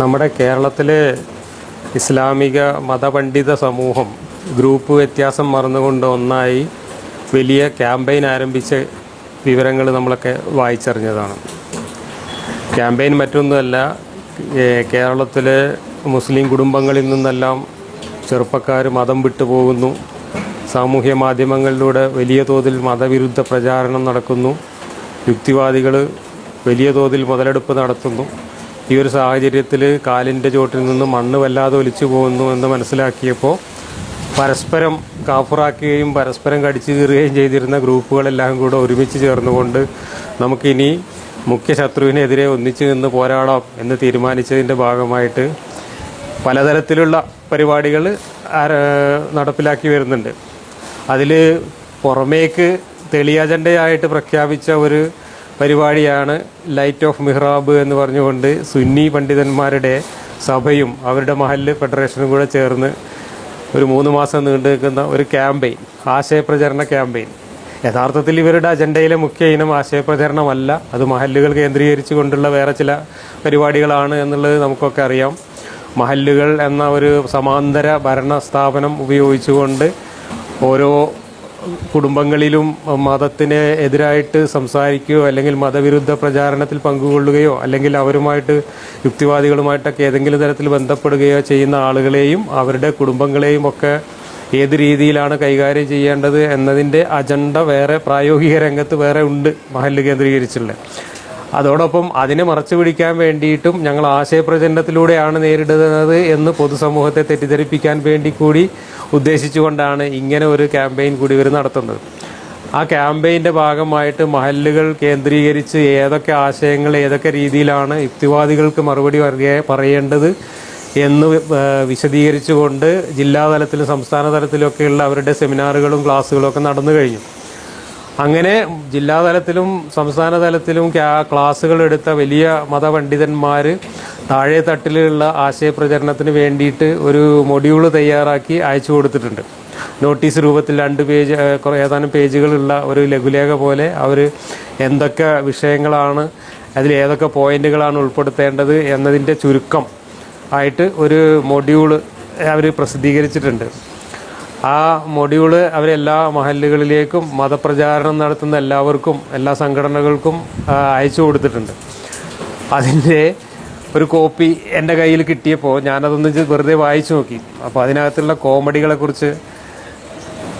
നമ്മുടെ കേരളത്തിലെ ഇസ്ലാമിക മതപണ്ഡിത സമൂഹം ഗ്രൂപ്പ് വ്യത്യാസം മറന്നുകൊണ്ട് ഒന്നായി വലിയ ക്യാമ്പയിൻ ആരംഭിച്ച വിവരങ്ങൾ നമ്മളൊക്കെ വായിച്ചറിഞ്ഞതാണ്. ക്യാമ്പയിൻ മറ്റൊന്നുമല്ല കേരളത്തിലെ മുസ്ലിം കുടുംബങ്ങളിൽ നിന്നെല്ലാം ചെറുപ്പക്കാർ മതം വിട്ടുപോകുന്നു സാമൂഹ്യ മാധ്യമങ്ങളിലൂടെ വലിയ തോതിൽ മതവിരുദ്ധ പ്രചാരണം നടക്കുന്നു. യുക്തിവാദികൾ വലിയ തോതിൽ മുതലെടുപ്പ് നടത്തുന്നു. ഈ ഒരു സാഹചര്യത്തിൽ കാലിന്റെ ചോട്ടിൽ നിന്ന് മണ്ണ് വല്ലാതെ ഒലിച്ചു പോകുന്നു എന്ന് മനസ്സിലാക്കിയപ്പോൾ പരസ്പരം കാഫുറാക്കുകയും പരസ്പരം കടിച്ചു കീറുകയും ചെയ്തിരുന്ന ഗ്രൂപ്പുകളെല്ലാം കൂടെ ഒരുമിച്ച് ചേർന്നുകൊണ്ട് നമുക്കിനി മുഖ്യ ശത്രുവിനെതിരെ ഒന്നിച്ചു നിന്ന് പോരാടാം എന്ന് തീരുമാനിച്ചതിന്റെ ഭാഗമായിട്ട് പലതരത്തിലുള്ള പരിപാടികൾ നടപ്പിലാക്കി വരുന്നുണ്ട്. അതിൽ പുറമേക്ക് തെളിയജണ്ടയായിട്ട് പ്രഖ്യാപിച്ച ഒരു പരിപാടിയാണ് ലൈറ്റ് ഓഫ് മിഹ്റാബ് എന്ന് പറഞ്ഞുകൊണ്ട് സുന്നി പണ്ഡിതന്മാരുടെ സഭയും അവരുടെ മഹല്ല് ഫെഡറേഷനും കൂടെ ചേർന്ന് ഒരു മൂന്ന് മാസം നീണ്ടു നിൽക്കുന്ന ഒരു ക്യാമ്പയിൻ ആശയപ്രചരണ ക്യാമ്പയിൻ യഥാർത്ഥത്തിൽ ഇവരുടെ അജണ്ടയിലെ മുഖ്യ ഇനം ആശയപ്രചരണമല്ല. അത് മഹല്ലുകൾ കേന്ദ്രീകരിച്ചു കൊണ്ടുള്ള വേറെ ചില പരിപാടികളാണ് എന്നുള്ളത് നമുക്കൊക്കെ അറിയാം. മഹല്ലുകൾ എന്ന ഒരു സമാന്തര ഭരണ സ്ഥാപനം ഉപയോഗിച്ചുകൊണ്ട് ഓരോ കുടുംബങ്ങളിലും മതത്തിന് എതിരായിട്ട് സംസാരിക്കുകയോ അല്ലെങ്കിൽ മതവിരുദ്ധ പ്രചാരണത്തിൽ പങ്കുകൊള്ളുകയോ അല്ലെങ്കിൽ അവരുമായിട്ട് യുക്തിവാദികളുമായിട്ടൊക്കെ ഏതെങ്കിലും തരത്തിൽ ബന്ധപ്പെടുകയോ ചെയ്യുന്ന ആളുകളെയും അവരുടെ കുടുംബങ്ങളെയും ഒക്കെ ഏത് രീതിയിലാണ് കൈകാര്യം ചെയ്യേണ്ടത് എന്നതിന്റെ അജണ്ട വേറെ പ്രായോഗിക രംഗത്ത് വേറെ ഉണ്ട്. മഹല്ല് കേന്ദ്രീകരിച്ചുള്ള അതോടൊപ്പം അതിനെ മറച്ചു പിടിക്കാൻ വേണ്ടിയിട്ടും ഞങ്ങൾ ആശയപ്രചരണത്തിലൂടെയാണ് നേരിടുന്നത് എന്ന് പൊതുസമൂഹത്തെ തെറ്റിദ്ധരിപ്പിക്കാൻ വേണ്ടി കൂടി ഉദ്ദേശിച്ചുകൊണ്ടാണ് ഇങ്ങനെ ഒരു ക്യാമ്പയിൻ കൂടി ഇവർ നടത്തുന്നത്. ആ ക്യാമ്പയിന്റെ ഭാഗമായിട്ട് മഹല്ലുകൾ കേന്ദ്രീകരിച്ച് ഏതൊക്കെ ആശയങ്ങൾ ഏതൊക്കെ രീതിയിലാണ് യുക്തിവാദികൾക്ക് മറുപടി പറയേണ്ടത് എന്ന് വിശദീകരിച്ചുകൊണ്ട് വിശദീകരിച്ചുകൊണ്ട് ജില്ലാതലത്തിലും സംസ്ഥാന തലത്തിലൊക്കെയുള്ള അവരുടെ സെമിനാറുകളും ക്ലാസ്സുകളും ഒക്കെ നടന്നു കഴിഞ്ഞു. അങ്ങനെ ജില്ലാതലത്തിലും സംസ്ഥാന തലത്തിലും ക്ലാസ്സുകൾ എടുത്ത വലിയ മതപണ്ഡിതന്മാർ താഴെ തട്ടിലുള്ള ആശയപ്രചരണത്തിന് വേണ്ടിയിട്ട് ഒരു മൊഡ്യൂൾ തയ്യാറാക്കി അയച്ചു കൊടുത്തിട്ടുണ്ട്. നോട്ടീസ് രൂപത്തിൽ രണ്ട് പേജ് ഏതാനും പേജുകളുള്ള ഒരു ലഘുലേഖ പോലെ അവർ എന്തൊക്കെ വിഷയങ്ങളാണ് അതിൽ ഏതൊക്കെ പോയിന്റുകളാണ് ഉൾപ്പെടുത്തേണ്ടത് എന്നതിന്റെ ചുരുക്കം ആയിട്ട് ഒരു മൊഡ്യൂൾ അവർ പ്രസിദ്ധീകരിച്ചിട്ടുണ്ട്. ആ മൊഡ്യൂൾ അവരെല്ലാ മഹല്ലുകളിലേക്കും മതപ്രചാരണം നടത്തുന്ന എല്ലാവർക്കും എല്ലാ സംഘടനകൾക്കും അയച്ചു കൊടുത്തിട്ടുണ്ട്. അതിന്റെ ഒരു കോപ്പി എന്റെ കയ്യിൽ കിട്ടിയപ്പോൾ ഞാനതൊന്ന് വെറുതെ വായിച്ചു നോക്കി. അപ്പോൾ അതിനകത്തുള്ള കോമഡികളെ കുറിച്ച്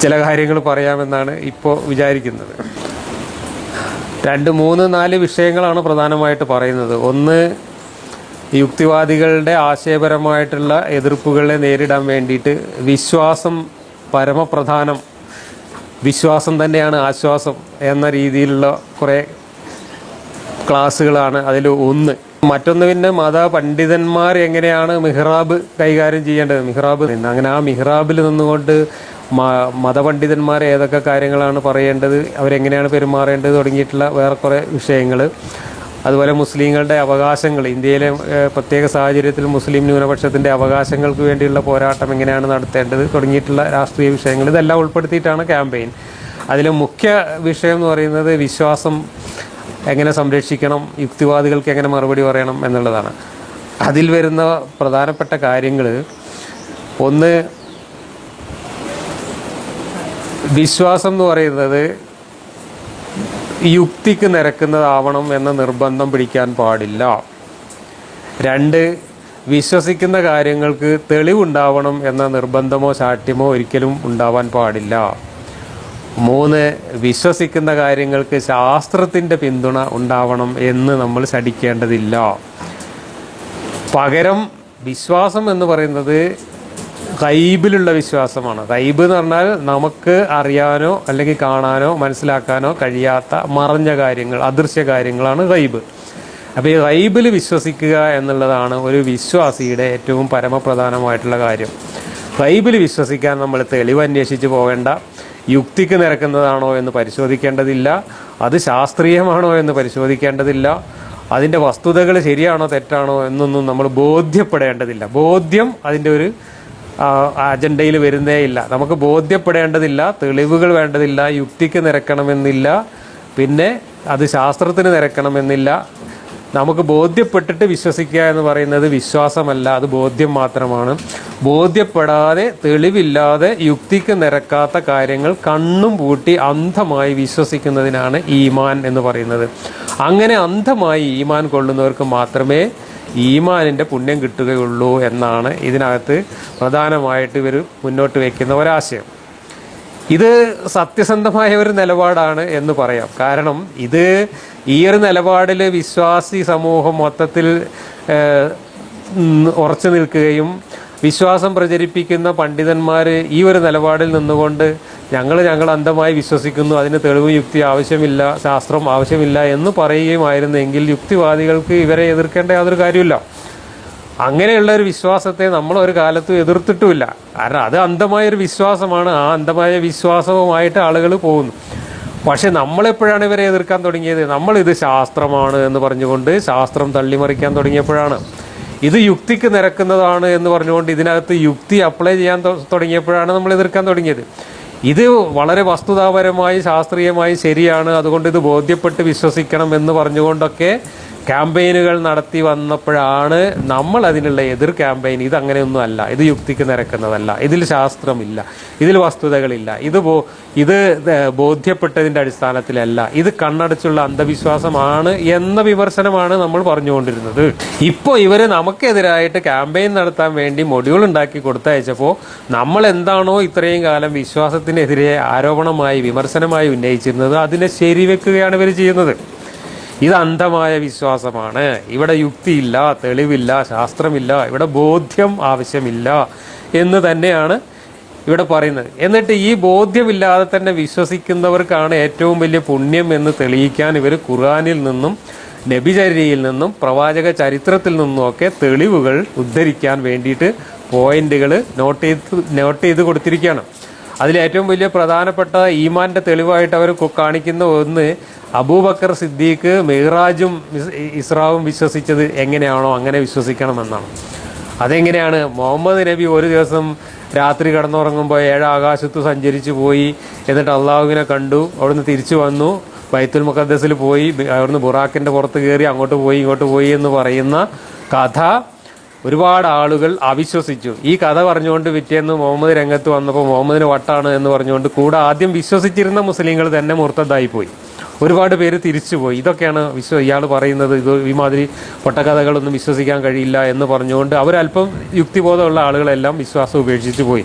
ചില കാര്യങ്ങൾ പറയാമെന്നാണ് ഇപ്പോൾ വിചാരിക്കുന്നത്. രണ്ട് മൂന്ന് നാല് വിഷയങ്ങളാണ് പ്രധാനമായിട്ട് പറയുന്നത്. ഒന്ന് യുക്തിവാദികളുടെ ആശയപരമായിട്ടുള്ള എതിർപ്പുകളെ നേരിടാൻ വേണ്ടിയിട്ട് വിശ്വാസം പരമപ്രധാനം. വിശ്വാസം തന്നെയാണ് ആശ്വാസം എന്ന രീതിയിലുള്ള കുറേ ക്ലാസ്സുകളാണ് അതിൽ ഒന്ന്. മറ്റൊന്ന് പിന്നെ മത പണ്ഡിതന്മാർ എങ്ങനെയാണ് മിഹ്റാബ് കൈകാര്യം ചെയ്യേണ്ടത്? മിഹ്റാബ് നിന്ന് അങ്ങനെ ആ മിഹ്റാബിൽ നിന്നുകൊണ്ട് മതപണ്ഡിതന്മാർ ഏതൊക്കെ കാര്യങ്ങളാണ് പറയേണ്ടത്? അവരെങ്ങനെയാണ് പെരുമാറേണ്ടത് തുടങ്ങിയിട്ടുള്ള വേറെ കുറേ വിഷയങ്ങൾ. അതുപോലെ മുസ്ലിങ്ങളുടെ അവകാശങ്ങൾ ഇന്ത്യയിലെ പ്രത്യേക സാഹചര്യത്തിൽ മുസ്ലിം ന്യൂനപക്ഷത്തിന്റെ അവകാശങ്ങൾക്ക് വേണ്ടിയുള്ള പോരാട്ടം എങ്ങനെയാണ് നടത്തേണ്ടത് തുടങ്ങിയിട്ടുള്ള രാഷ്ട്രീയ വിഷയങ്ങൾ ഇതെല്ലാം ഉൾപ്പെടുത്തിയിട്ടാണ് ക്യാമ്പയിൻ. അതിൽ മുഖ്യ വിഷയം എന്ന് പറയുന്നത് വിശ്വാസം എങ്ങനെ സംരക്ഷിക്കണം യുക്തിവാദികൾക്ക് എങ്ങനെ മറുപടി പറയണം എന്നുള്ളതാണ്. അതിൽ വരുന്ന പ്രധാനപ്പെട്ട കാര്യങ്ങൾ ഒന്ന് വിശ്വാസം എന്ന് പറയുന്നത് യുക്തിക്ക് നിരക്കുന്നതാവണം എന്ന നിർബന്ധം പിടിക്കാൻ പാടില്ല. രണ്ട് വിശ്വസിക്കുന്ന കാര്യങ്ങൾക്ക് തെളിവുണ്ടാവണം എന്ന നിർബന്ധമോ ശാഠ്യമോ ഒരിക്കലും ഉണ്ടാവാൻ പാടില്ല. മൂന്ന് വിശ്വസിക്കുന്ന കാര്യങ്ങൾക്ക് ശാസ്ത്രത്തിന്റെ പിന്തുണ ഉണ്ടാവണം എന്ന് നമ്മൾ ശഠിക്കേണ്ടതില്ല. പകരം വിശ്വാസം എന്ന് പറയുന്നത് ഗൈബിലുള്ള വിശ്വാസമാണ്. റൈബ് എന്ന് പറഞ്ഞാൽ നമുക്ക് അറിയാനോ അല്ലെങ്കിൽ കാണാനോ മനസ്സിലാക്കാനോ കഴിയാത്ത മറഞ്ഞ കാര്യങ്ങൾ അദൃശ്യ കാര്യങ്ങളാണ് റൈബ്. അപ്പോൾ ഈ റൈബിൽ വിശ്വസിക്കുക എന്നുള്ളതാണ് ഒരു വിശ്വാസിയുടെ ഏറ്റവും പരമപ്രധാനമായിട്ടുള്ള കാര്യം. റൈബിൽ വിശ്വസിക്കാൻ നമ്മൾ തെളിവ് അന്വേഷിച്ച് പോകേണ്ട യുക്തിക്ക് നിരക്കുന്നതാണോ എന്ന് പരിശോധിക്കേണ്ടതില്ല അത് ശാസ്ത്രീയമാണോ എന്ന് പരിശോധിക്കേണ്ടതില്ല അതിന്റെ വസ്തുതകൾ ശരിയാണോ തെറ്റാണോ എന്നൊന്നും നമ്മൾ ബോധ്യപ്പെടേണ്ടതില്ല. ബോധ്യം അതിന്റെ ഒരു അജണ്ടയിൽ വരുന്നേ ഇല്ല. നമുക്ക് ബോധ്യപ്പെടേണ്ടതില്ല തെളിവുകൾ വേണ്ടതില്ല യുക്തിക്ക് നിരക്കണമെന്നില്ല പിന്നെ അത് ശാസ്ത്രത്തിന് നിരക്കണമെന്നില്ല. നമുക്ക് ബോധ്യപ്പെട്ടിട്ട് വിശ്വസിക്കുക എന്ന് പറയുന്നത് വിശ്വാസമല്ല അത് ബോധ്യം മാത്രമാണ്. ബോധ്യപ്പെടാതെ തെളിവില്ലാതെ യുക്തിക്ക് നിരക്കാത്ത കാര്യങ്ങൾ കണ്ണും പൂട്ടി അന്ധമായി വിശ്വസിക്കുന്നതിനാണ് ഈമാൻ എന്ന് പറയുന്നത്. അങ്ങനെ അന്ധമായി ഈമാൻ കൊള്ളുന്നവർക്ക് മാത്രമേ ഈമാനിന്റെ പുണ്യം കിട്ടുകയുള്ളൂ എന്നാണ് ഇതിനകത്ത് പ്രധാനമായിട്ട് ഇവർ മുന്നോട്ട് വയ്ക്കുന്ന ഒരാശയം. ഇത് സത്യസന്ധമായ ഒരു നിലപാടാണ് എന്ന് പറയാം. കാരണം ഇത് ഈ ഒരു നിലപാടിൽ വിശ്വാസി സമൂഹം മൊത്തത്തിൽ ഉറച്ചു നിൽക്കുകയും വിശ്വാസം പ്രചരിപ്പിക്കുന്ന പണ്ഡിതന്മാർ ഈ ഒരു നിലപാടിൽ നിന്നുകൊണ്ട് ഞങ്ങൾ ഞങ്ങൾ അന്ധമായി വിശ്വസിക്കുന്നു. അതിന് തെളിവ് യുക്തി ആവശ്യമില്ല ശാസ്ത്രം ആവശ്യമില്ല എന്ന് പറയുകയുമായിരുന്നെങ്കിൽ യുക്തിവാദികൾക്ക് ഇവരെ എതിർക്കേണ്ട യാതൊരു കാര്യമില്ല അങ്ങനെയുള്ള ഒരു വിശ്വാസത്തെ നമ്മൾ ഒരു കാലത്തും എതിർത്തിട്ടുമില്ല. കാരണം അത് അന്ധമായ ഒരു വിശ്വാസമാണ്. ആ അന്ധമായ വിശ്വാസവുമായിട്ട് ആളുകൾ പോകുന്നു. പക്ഷെ നമ്മളെപ്പോഴാണ് ഇവരെ എതിർക്കാൻ തുടങ്ങിയത്? നമ്മൾ ഇത് ശാസ്ത്രമാണ് എന്ന് പറഞ്ഞുകൊണ്ട് ശാസ്ത്രം തള്ളിമറിക്കാൻ തുടങ്ങിയപ്പോഴാണ്. ഇത് യുക്തിക്ക് നിരക്കുന്നതാണ് എന്ന് പറഞ്ഞുകൊണ്ട് ഇതിനകത്ത് യുക്തി അപ്ലൈ ചെയ്യാൻ തുടങ്ങിയപ്പോഴാണ് നമ്മൾ എതിർക്കാൻ തുടങ്ങിയത്. ഇത് വളരെ വസ്തുതാപരമായി ശാസ്ത്രീയമായി ശരിയാണ്. അതുകൊണ്ട് ഇത് ബോധ്യപ്പെട്ട് വിശ്വസിക്കണം എന്ന് പറഞ്ഞുകൊണ്ടൊക്കെ ക്യാമ്പയിനുകൾ നടത്തി വന്നപ്പോഴാണ് നമ്മൾ അതിനുള്ള എതിർ ക്യാമ്പയിൻ. ഇത് അങ്ങനെയൊന്നും അല്ല. ഇത് യുക്തിക്ക് നിരക്കുന്നതല്ല. ഇതിൽ ശാസ്ത്രമില്ല. ഇതിൽ വസ്തുതകളില്ല. ഇത് ബോ ഇത് ബോധ്യപ്പെട്ടതിന്റെ അടിസ്ഥാനത്തിലല്ല. ഇത് കണ്ണടച്ചുള്ള അന്ധവിശ്വാസമാണ് എന്ന വിമർശനമാണ് നമ്മൾ പറഞ്ഞുകൊണ്ടിരുന്നത്. ഇപ്പോൾ ഇവർ നമുക്കെതിരായിട്ട് ക്യാമ്പയിൻ നടത്താൻ വേണ്ടി മൊഡ്യൂൾ ഉണ്ടാക്കി കൊടുത്തയച്ചപ്പോൾ നമ്മൾ എന്താണോ ഇത്രയും കാലം വിശ്വാസത്തിനെതിരെ ആരോപണമായി വിമർശനമായി ഉന്നയിച്ചിരുന്നത് അതിനെ ശരിവെക്കുകയാണ് ഇവർ ചെയ്യുന്നത്. ഇത് അന്ധമായ വിശ്വാസമാണ്. ഇവിടെ യുക്തിയില്ല തെളിവില്ല ശാസ്ത്രമില്ല ഇവിടെ ബോധ്യം ആവശ്യമില്ല എന്ന് തന്നെയാണ് ഇവിടെ പറയുന്നത്. എന്നിട്ട് ഈ ബോധ്യമില്ലാതെ തന്നെ വിശ്വസിക്കുന്നവർക്കാണ് ഏറ്റവും വലിയ പുണ്യം എന്ന് തെളിയിക്കാൻ ഇവർ ഖുർആാനിൽ നിന്നും നബിചര്യയിൽ നിന്നും പ്രവാചക ചരിത്രത്തിൽ നിന്നുമൊക്കെ തെളിവുകൾ ഉദ്ധരിക്കാൻ വേണ്ടിയിട്ട് പോയിന്റുകൾ നോട്ട് ചെയ്ത് നോട്ട് ചെയ്ത് കൊടുത്തിരിക്കുകയാണ്. അതിൽ ഏറ്റവും വലിയ പ്രധാനപ്പെട്ട ഈമാന്റെ തെളിവായിട്ട് അവർ കാണിക്കുന്ന ഒന്ന് അബൂബക്കർ സിദ്ദീഖ് മെഹ്റാജും ഇസ്- ഇസ്രാവും വിശ്വസിച്ചത് എങ്ങനെയാണോ അങ്ങനെ വിശ്വസിക്കണം വിശ്വസിക്കണമെന്നാണ്. അതെങ്ങനെയാണ്? മുഹമ്മദ് നബി ഒരു ദിവസം രാത്രി കിടന്നുറങ്ങുമ്പോൾ ഏഴ് ആകാശത്ത് സഞ്ചരിച്ചു പോയി എന്നിട്ട് അള്ളാഹുവിനെ കണ്ടു അവിടുന്ന് തിരിച്ചു വന്നു ബൈത്തുൽ മുഖദ്ദസിൽ പോയി അവിടുന്ന് ബുറാക്കിന്റെ പുറത്ത് കയറി അങ്ങോട്ട് പോയി ഇങ്ങോട്ട് പോയി എന്ന് പറയുന്ന കഥ ഒരുപാട് ആളുകൾ അവിശ്വസിച്ചു. ഈ കഥ പറഞ്ഞുകൊണ്ട് പിറ്റേന്ന് മുഹമ്മദ് രംഗത്ത് വന്നപ്പോൾ മുഹമ്മദിന് വട്ടാണ് എന്ന് പറഞ്ഞുകൊണ്ട് കൂടെ ആദ്യം വിശ്വസിച്ചിരുന്ന മുസ്ലിങ്ങൾ തന്നെ മുർത്തതായി പോയി ഒരുപാട് പേര് തിരിച്ചുപോയി. ഇതൊക്കെയാണ് വിശ്വ ഇയാൾ പറയുന്നത്. ഇത് ഈ മാതിരി പൊട്ടക്കഥകളൊന്നും വിശ്വസിക്കാൻ കഴിയില്ല എന്ന് പറഞ്ഞുകൊണ്ട് അവരല്പം യുക്തിബോധമുള്ള ആളുകളെല്ലാം വിശ്വാസം ഉപേക്ഷിച്ചു പോയി.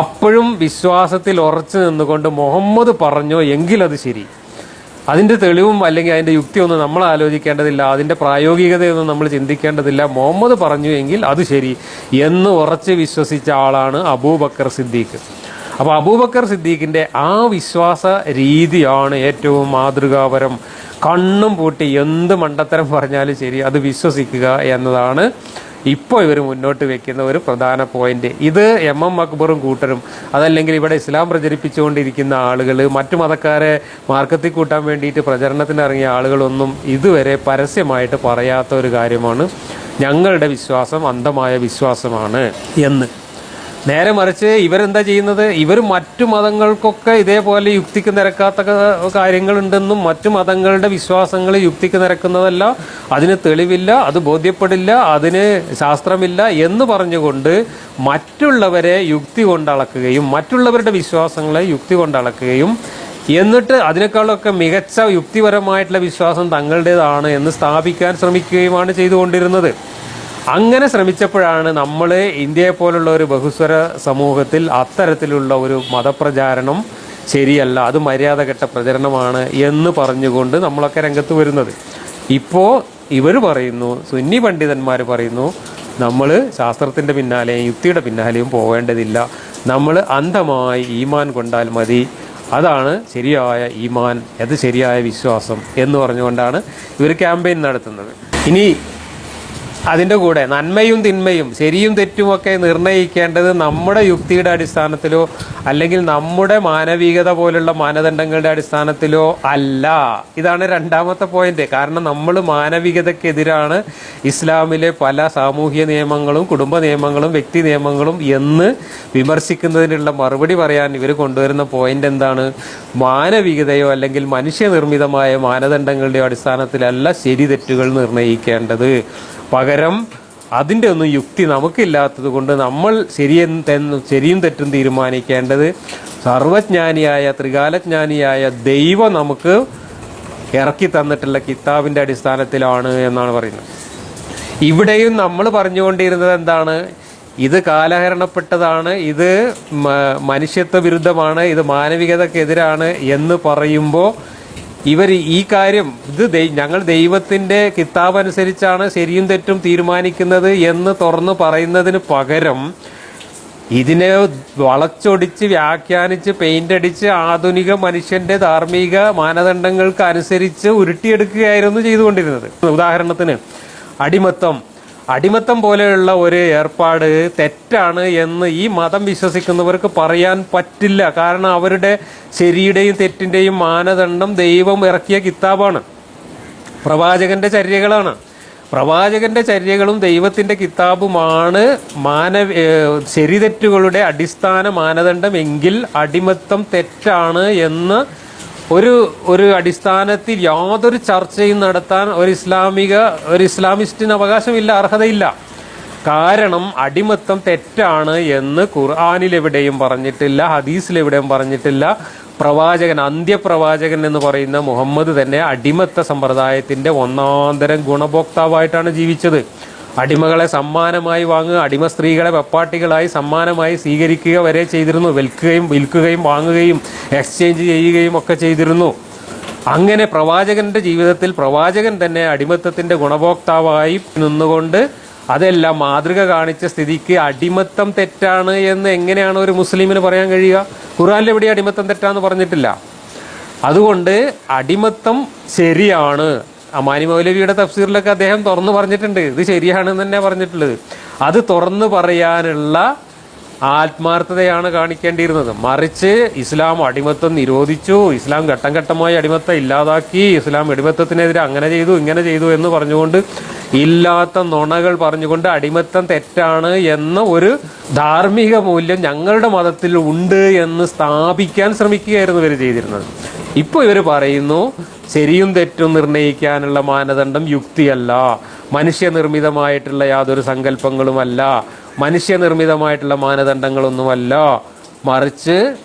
അപ്പോഴും വിശ്വാസത്തിൽ ഉറച്ചു നിന്നുകൊണ്ട് മുഹമ്മദ് പറഞ്ഞോ എങ്കിലത് ശരി. അതിന്റെ തെളിവും അല്ലെങ്കിൽ അതിന്റെ യുക്തിയൊന്നും നമ്മൾ ആലോചിക്കേണ്ടതില്ല അതിന്റെ പ്രായോഗികതയൊന്നും നമ്മൾ ചിന്തിക്കേണ്ടതില്ല. മുഹമ്മദ് പറഞ്ഞു എങ്കിൽ അത് ശരി എന്ന് ഉറച്ച് വിശ്വസിച്ച ആളാണ് അബൂബക്കർ സിദ്ദീഖ്. അപ്പോൾ അബൂബക്കർ സിദ്ദീഖിന്റെ ആ വിശ്വാസ രീതിയാണ് ഏറ്റവും മാതൃകാപരം. കണ്ണും പൂട്ടി എന്ത് മണ്ടത്തരം പറഞ്ഞാലും ശരി അത് വിശ്വസിക്കുക എന്നതാണ് ഇപ്പോൾ ഇവർ മുന്നോട്ട് വെക്കുന്ന ഒരു പ്രധാന പോയിന്റ് ഇത് എം എം അക്ബറും കൂട്ടരും അതല്ലെങ്കിൽ ഇവിടെ ഇസ്ലാം പ്രചരിപ്പിച്ചുകൊണ്ടിരിക്കുന്ന ആളുകൾ മറ്റു മതക്കാരെ മാർക്കത്തിൽ കൂട്ടാൻ വേണ്ടിയിട്ട് പ്രചരണത്തിന് ഇറങ്ങിയ ആളുകളൊന്നും ഇതുവരെ പരസ്യമായിട്ട് പറയാത്ത ഒരു കാര്യമാണ് ഞങ്ങളുടെ വിശ്വാസം അന്ധമായ വിശ്വാസമാണ് എന്ന്. നേരെ മറിച്ച് ഇവരെന്താ ചെയ്യുന്നത്? ഇവർ മറ്റു മതങ്ങൾക്കൊക്കെ ഇതേപോലെ യുക്തിക്ക് നിരക്കാത്ത കാര്യങ്ങളുണ്ടെന്നും മറ്റു മതങ്ങളുടെ വിശ്വാസങ്ങൾ യുക്തിക്ക് നിരക്കുന്നതല്ല അതിന് തെളിവില്ല അത് ബോധ്യപ്പെടില്ല അതിന് ശാസ്ത്രമില്ല എന്ന് പറഞ്ഞുകൊണ്ട് മറ്റുള്ളവരെ യുക്തി കൊണ്ടളക്കുകയും മറ്റുള്ളവരുടെ വിശ്വാസങ്ങളെ യുക്തി കൊണ്ടളക്കുകയും എന്നിട്ട് അതിനേക്കാളൊക്കെ മികച്ച യുക്തിപരമായിട്ടുള്ള വിശ്വാസം തങ്ങളുടേതാണ് എന്ന് സ്ഥാപിക്കാൻ ശ്രമിക്കുകയുമാണ് ചെയ്തുകൊണ്ടിരുന്നത്. അങ്ങനെ ശ്രമിച്ചപ്പോഴാണ് നമ്മൾ ഇന്ത്യയെ പോലുള്ള ഒരു ബഹുസ്വര സമൂഹത്തിൽ അത്തരത്തിലുള്ള ഒരു മതപ്രചാരണം ശരിയല്ല അത് മര്യാദകെട്ട പ്രചരണമാണ് എന്ന് പറഞ്ഞുകൊണ്ട് നമ്മളൊക്കെ രംഗത്ത് വരുന്നത്. ഇപ്പോൾ ഇവർ പറയുന്നു സുന്നി പണ്ഡിതന്മാർ പറയുന്നു നമ്മൾ ശാസ്ത്രത്തിന്റെ പിന്നാലെയും യുക്തിയുടെ പിന്നാലെയും പോവേണ്ടതില്ല. നമ്മൾ അന്ധമായി ഈമാൻ കൊണ്ടാൽ മതി. അതാണ് ശരിയായ ഈമാൻ അത് ശരിയായ വിശ്വാസം എന്ന് പറഞ്ഞുകൊണ്ടാണ് ഇവർ ക്യാമ്പയിൻ നടത്തുന്നത്. ഇനി അതിന്റെ കൂടെ നന്മയും തിന്മയും ശരിയും തെറ്റുമൊക്കെ നിർണയിക്കേണ്ടത് നമ്മുടെ യുക്തിയുടെ അടിസ്ഥാനത്തിലോ അല്ലെങ്കിൽ നമ്മുടെ മാനവികത പോലുള്ള മാനദണ്ഡങ്ങളുടെ അടിസ്ഥാനത്തിലോ അല്ല. ഇതാണ് രണ്ടാമത്തെ പോയിന്റ് കാരണം നമ്മൾ മാനവികതക്കെതിരാണ് ഇസ്ലാമിലെ പല സാമൂഹ്യ നിയമങ്ങളും കുടുംബ നിയമങ്ങളും വ്യക്തി നിയമങ്ങളും എന്ന് വിമർശിക്കുന്നതിനുള്ള മറുപടി പറയാൻ ഇവർ കൊണ്ടുവരുന്ന പോയിന്റ് എന്താണ്? മാനവികതയോ അല്ലെങ്കിൽ മനുഷ്യനിർമ്മിതമായ മാനദണ്ഡങ്ങളുടെയോ അടിസ്ഥാനത്തിലല്ല ശരി തെറ്റുകൾ നിർണയിക്കേണ്ടത് പകരം അതിന്റെ ഒന്നും യുക്തി നമുക്കില്ലാത്തത് കൊണ്ട് നമ്മൾ ശരിയും ശരിയും തെറ്റും തീരുമാനിക്കേണ്ടത് സർവജ്ഞാനിയായ ത്രികാലജ്ഞാനിയായ ദൈവം നമുക്ക് ഇറക്കി തന്നിട്ടുള്ള കിതാബിന്റെ അടിസ്ഥാനത്തിലാണ് എന്നാണ് പറയുന്നത്. ഇവിടെയും നമ്മൾ പറഞ്ഞുകൊണ്ടിരുന്നത് എന്താണ്? ഇത് കാലഹരണപ്പെട്ടതാണ് ഇത് മനുഷ്യത്വ വിരുദ്ധമാണ് ഇത് മാനവികതക്കെതിരാണ് എന്ന് പറയുമ്പോൾ ഇവർ ഈ കാര്യം ഇത് ഞങ്ങൾ ദൈവത്തിന്റെ കിതാബ് അനുസരിച്ചാണ് ശരിയും തെറ്റും തീരുമാനിക്കുന്നത് എന്ന് തുറന്ന് പറയുന്നതിന് പകരം ഇതിനെ വളച്ചൊടിച്ച് വ്യാഖ്യാനിച്ച് പെയിന്റ് അടിച്ച് ആധുനിക മനുഷ്യന്റെ ധാർമ്മിക മാനദണ്ഡങ്ങൾക്ക് അനുസരിച്ച് ഉരുട്ടിയെടുക്കുകയായിരുന്നു ചെയ്തുകൊണ്ടിരുന്നത്. ഉദാഹരണത്തിന് അടിമത്തം അടിമത്തം പോലെയുള്ള ഒരു ഏർപ്പാട് തെറ്റാണ് എന്ന് ഈ മതം വിശ്വസിക്കുന്നവർക്ക് പറയാൻ പറ്റില്ല. കാരണം അവരുടെ ശരിയുടെയും തെറ്റിന്റെയും മാനദണ്ഡം ദൈവം ഇറക്കിയ കിതാബാണ്. പ്രവാചകന്റെ ചര്യകളാണ്. പ്രവാചകന്റെ ചര്യകളും ദൈവത്തിന്റെ കിതാബുമാണ് മാനവ ശരിതെറ്റുകളുടെ അടിസ്ഥാന മാനദണ്ഡം എങ്കിൽ അടിമത്തം തെറ്റാണ് എന്ന് ഒരു ഒരു അടിസ്ഥാനത്തിൽ യാതൊരു ചർച്ചയും നടത്താൻ ഒരു ഇസ്ലാമിക ഒരു ഇസ്ലാമിസ്റ്റിന് അവകാശമില്ല അർഹതയില്ല. കാരണം അടിമത്തം തെറ്റാണ് എന്ന് ഖുർആാനിൽ എവിടെയും പറഞ്ഞിട്ടില്ല ഹദീസിൽ എവിടെയും പറഞ്ഞിട്ടില്ല. പ്രവാചകൻ അന്ത്യപ്രവാചകൻ എന്ന് പറയുന്ന മുഹമ്മദ് തന്നെ അടിമത്ത സമ്പ്രദായത്തിന്റെ ഒന്നാന്തരം ഗുണഭോക്താവായിട്ടാണ് ജീവിച്ചത്. അടിമകളെ സമ്മാനമായി വാങ്ങുക അടിമ സ്ത്രീകളെ വെപ്പാട്ടികളായി സമ്മാനമായി സ്വീകരിക്കുക വരെ ചെയ്തിരുന്നു. വിൽക്കുകയും വിൽക്കുകയും വാങ്ങുകയും എക്സ്ചേഞ്ച് ചെയ്യുകയും ഒക്കെ ചെയ്തിരുന്നു. അങ്ങനെ പ്രവാചകന്റെ ജീവിതത്തിൽ പ്രവാചകൻ തന്നെ അടിമത്തത്തിന്റെ ഗുണഭോക്താവായി നിന്നുകൊണ്ട് അതെല്ലാം മാതൃക കാണിച്ച സ്ഥിതിക്ക് അടിമത്തം തെറ്റാണ് എന്ന് എങ്ങനെയാണ് ഒരു മുസ്ലിമിന് പറയാൻ കഴിയുക? ഖുറാനിൽ എവിടെ അടിമത്തം തെറ്റാന്ന് പറഞ്ഞിട്ടില്ല. അതുകൊണ്ട് അടിമത്തം ശരിയാണ്. അമാനി മൗലവിയുടെ തഫ്സീറിലൊക്കെ അദ്ദേഹം തുറന്നു പറഞ്ഞിട്ടുണ്ട്. ഇത് ശരിയാണെന്ന് തന്നെ പറഞ്ഞിട്ടുള്ളത്. അത് തുറന്നു പറയാനുള്ള ആത്മാർത്ഥതയാണ് കാണിക്കേണ്ടിയിരുന്നത്. മറിച്ച് ഇസ്ലാം അടിമത്തം നിരോധിച്ചു. ഇസ്ലാം ഘട്ടം ഘട്ടമായി അടിമത്തം ഇല്ലാതാക്കി. ഇസ്ലാം അടിമത്തത്തിനെതിരെ അങ്ങനെ ചെയ്തു ഇങ്ങനെ ചെയ്തു എന്ന് പറഞ്ഞുകൊണ്ട് ഇല്ലാത്ത നുണകൾ പറഞ്ഞുകൊണ്ട് അടിമത്തം തെറ്റാണ് എന്ന ഒരു ധാർമ്മിക മൂല്യം ഞങ്ങളുടെ മതത്തിൽ ഉണ്ട് എന്ന് സ്ഥാപിക്കാൻ ശ്രമിക്കുകയായിരുന്നു ഇവർ ചെയ്തിരുന്നത്. ഇപ്പോൾ ഇവർ പറയുന്നു ശരിയും തെറ്റും നിർണയിക്കാനുള്ള മാനദണ്ഡം യുക്തിയല്ല. മനുഷ്യനിർമ്മിതമായിട്ടുള്ള യാതൊരു സങ്കല്പങ്ങളുമല്ല. മനുഷ്യനിർമ്മിതമായിട്ടുള്ള മാനദണ്ഡങ്ങളൊന്നുമല്ല. മറിച്ച്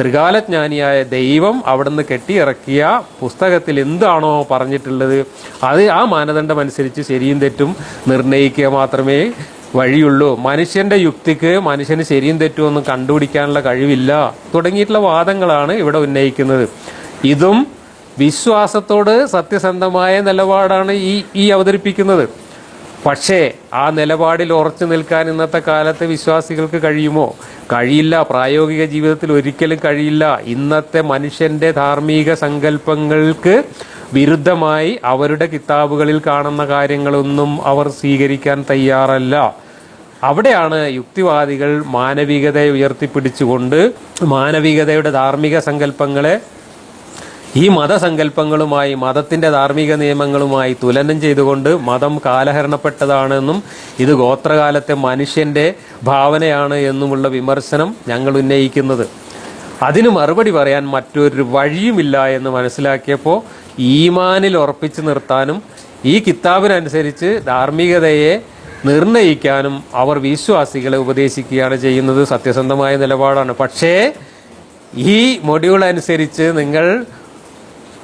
ത്രികാലജ്ഞാനിയായ ദൈവം അവിടുന്ന് കെട്ടിയിറക്കിയ പുസ്തകത്തിൽ എന്താണോ പറഞ്ഞിട്ടുള്ളത് അത് ആ മാനദണ്ഡം അനുസരിച്ച് ശരിയും തെറ്റും നിർണയിക്കുക മാത്രമേ വഴിയുള്ളൂ. മനുഷ്യന്റെ യുക്തിക്ക് മനുഷ്യന് ശരിയും തെറ്റും ഒന്നും കണ്ടുപിടിക്കാനുള്ള കഴിവില്ല. തുടങ്ങിയിട്ടുള്ള വാദങ്ങളാണ് ഇവിടെ ഉന്നയിക്കുന്നത്. ഇതും വിശ്വാസത്തോട് സത്യസന്ധമായ നിലപാടാണ് ഈ ഈ അവതരിപ്പിക്കുന്നത്. പക്ഷേ ആ നിലപാടിൽ ഉറച്ചു നിൽക്കാൻ ഇന്നത്തെ കാലത്തെ വിശ്വാസികൾക്ക് കഴിയുമോ? കഴിയില്ല. പ്രായോഗിക ജീവിതത്തിൽ ഒരിക്കലും കഴിയില്ല. ഇന്നത്തെ മനുഷ്യന്റെ ധാർമ്മിക സങ്കല്പങ്ങൾക്ക് വിരുദ്ധമായി അവരുടെ കിതാബുകളിൽ കാണുന്ന കാര്യങ്ങളൊന്നും അവർ സ്വീകരിക്കാൻ തയ്യാറല്ല. അവിടെയാണ് യുക്തിവാദികൾ മാനവികതയെ ഉയർത്തിപ്പിടിച്ചുകൊണ്ട് മാനവികതയുടെ ധാർമ്മിക സങ്കല്പങ്ങളെ ഈ മതസങ്കല്പങ്ങളുമായി മതത്തിന്റെ ധാർമ്മിക നിയമങ്ങളുമായി തുലനം ചെയ്തുകൊണ്ട് മതം കാലഹരണപ്പെട്ടതാണെന്നും ഇത് ഗോത്രകാലത്തെ മനുഷ്യന്റെ ഭാവനയാണ് എന്നുമുള്ള വിമർശനം ഞങ്ങൾ ഉന്നയിക്കുന്നത്. അതിന് മറുപടി പറയാൻ മറ്റൊരു വഴിയുമില്ല എന്ന് മനസ്സിലാക്കിയപ്പോൾ ഈമാനിൽ ഉറപ്പിച്ചു നിർത്താനും ഈ കിതാബിനനുസരിച്ച് ധാർമ്മികതയെ നിർണയിക്കാനും അവർ വിശ്വാസികളെ ഉപദേശിക്കുകയാണ് ചെയ്യുന്നത് സത്യസന്ധമായ നിലപാടാണ്. പക്ഷേ ഈ മൊഡ്യൂൾ അനുസരിച്ച് നിങ്ങൾ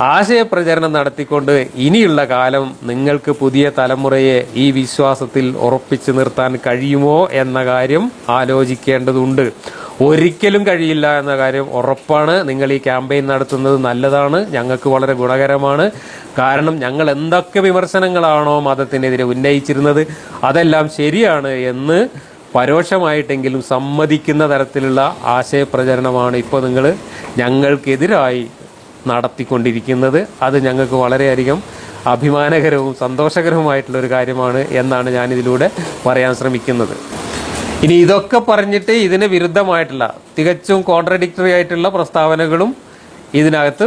ആശയപ്രചരണം നടത്തിക്കൊണ്ട് ഇനിയുള്ള കാലം നിങ്ങൾക്ക് പുതിയ തലമുറയെ ഈ വിശ്വാസത്തിൽ ഉറപ്പിച്ചു നിർത്താൻ കഴിയുമോ എന്ന കാര്യം ആലോചിക്കേണ്ടതുണ്ട്. ഒരിക്കലും കഴിയില്ല എന്ന കാര്യം ഉറപ്പാണ്. നിങ്ങൾ ഈ ക്യാമ്പയിൻ നടത്തുന്നത് നല്ലതാണ്. ഞങ്ങൾക്ക് വളരെ ഗുണകരമാണ്. കാരണം ഞങ്ങൾ എന്തൊക്കെ വിമർശനങ്ങളാണോ മതത്തിനെതിരെ ഉന്നയിച്ചിരുന്നത് അതെല്ലാം ശരിയാണ് എന്ന് പരോക്ഷമായിട്ടെങ്കിലും സമ്മതിക്കുന്ന തരത്തിലുള്ള ആശയപ്രചരണമാണ് ഇപ്പോൾ നിങ്ങൾ ഞങ്ങൾക്കെതിരായി നടത്തിക്കൊണ്ടിരിക്കുന്നത്. അത് ഞങ്ങൾക്ക് വളരെയധികം അഭിമാനകരവും സന്തോഷകരവുമായിട്ടുള്ള ഒരു കാര്യമാണ് എന്നാണ് ഞാനിതിലൂടെ പറയാൻ ശ്രമിക്കുന്നത്. ഇനി ഇതൊക്കെ പറഞ്ഞിട്ട് ഇതിന് വിരുദ്ധമായിട്ടുള്ള തികച്ചും കോൺട്രഡിക്ടറി ആയിട്ടുള്ള പ്രസ്താവനകളും ഇതിനകത്ത്